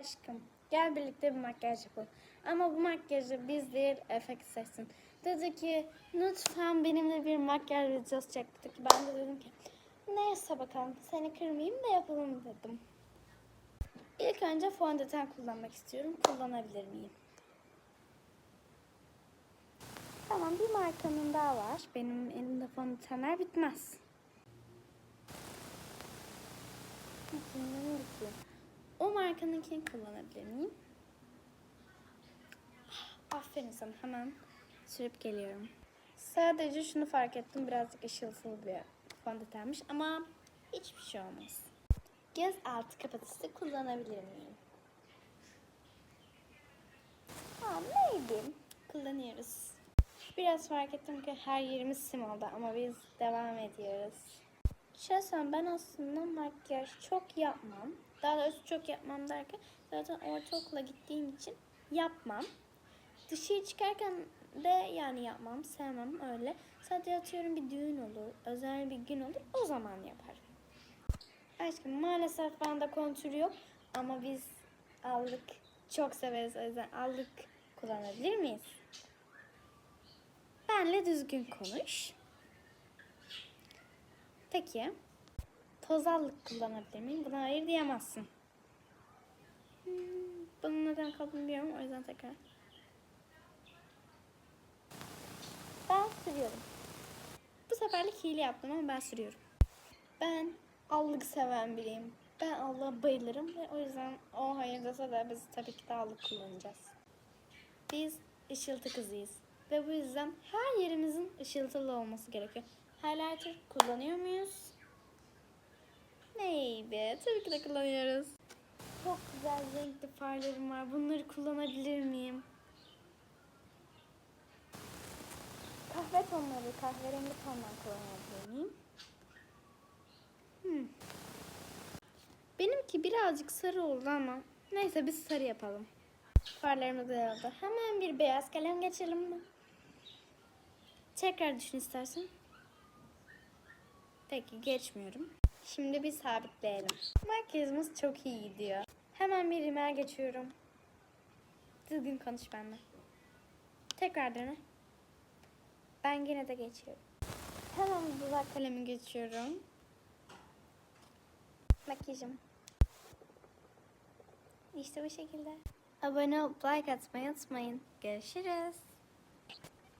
Aşkım gel birlikte bir makyaj yapalım. Ama bu makyajı biz değil efekt seçsin. Dedi ki lütfen benimle bir makyaj videosu çektik. Ben de dedim ki neyse bakalım seni kırmayayım da yapalım dedim. İlk önce fondöten kullanmak istiyorum. Kullanabilir miyim? Tamam bir markanın daha var. Benim elimde fondötenler bitmez. Kimlerin bitiyor? O markanınkini kullanabilir miyim? Ah, Aferin sana hemen sürüp geliyorum. Sadece şunu fark ettim birazcık ışıltılı bir fondötenmiş ama hiçbir şey olmaz. Göz altı kapatıcısı kullanabilir miyim? Aa, maybe. Kullanıyoruz. Biraz fark ettim ki her yerimiz sim oldu ama biz devam ediyoruz. Şahsen ben aslında makyaj çok yapmam. Daha doğrusu çok yapmam derken zaten ortaokula gittiğim için yapmam. Dışarı çıkarken de yani yapmam, sevmem öyle. Sadece atıyorum bir düğün olur, özel bir gün olur o zaman yaparım. Aşkım maalesef bende kontür yok ama biz allık çok severiz o yüzden allık kullanabilir miyiz? Benle düzgün konuş. Peki. Tozallık kullanabilir miyim? Buna hayır diyemezsin. Hmm, bunun neden kaldığını bilmiyorum. O yüzden tekrar. Ben sürüyorum. Bu seferlik hile yaptım ama ben sürüyorum. Ben allık seven biriyim. Ben Allah'a bayılırım ve o yüzden o hayır dese de biz tabii ki de allık kullanacağız. Biz ışıltı kızıyız. Ve bu yüzden her yerimizin ışıltılı olması gerekiyor. Highlighter kullanıyor muyuz? Maybe. Tabii ki de kullanıyoruz. Çok güzel renkli farlarım var. Bunları kullanabilir miyim? Kahve tonları, kahverengi tonlar kullanabilir miyim? Hmm. Benimki birazcık sarı oldu ama neyse biz sarı yapalım. Farlarımız da oldu. Hemen bir beyaz kalem geçelim mi? Tekrar düşün istersen. Peki geçmiyorum. Şimdi bir sabitleyelim. Makyajımız çok iyi gidiyor. Hemen bir rimel geçiyorum. Düzgün konuş benimle. Tekrar dene. Ben yine de geçiyorum. Hemen dudak kalemi geçiyorum. Makyajım. İşte bu şekilde. Abone olup like atmayı unutmayın. Görüşürüz.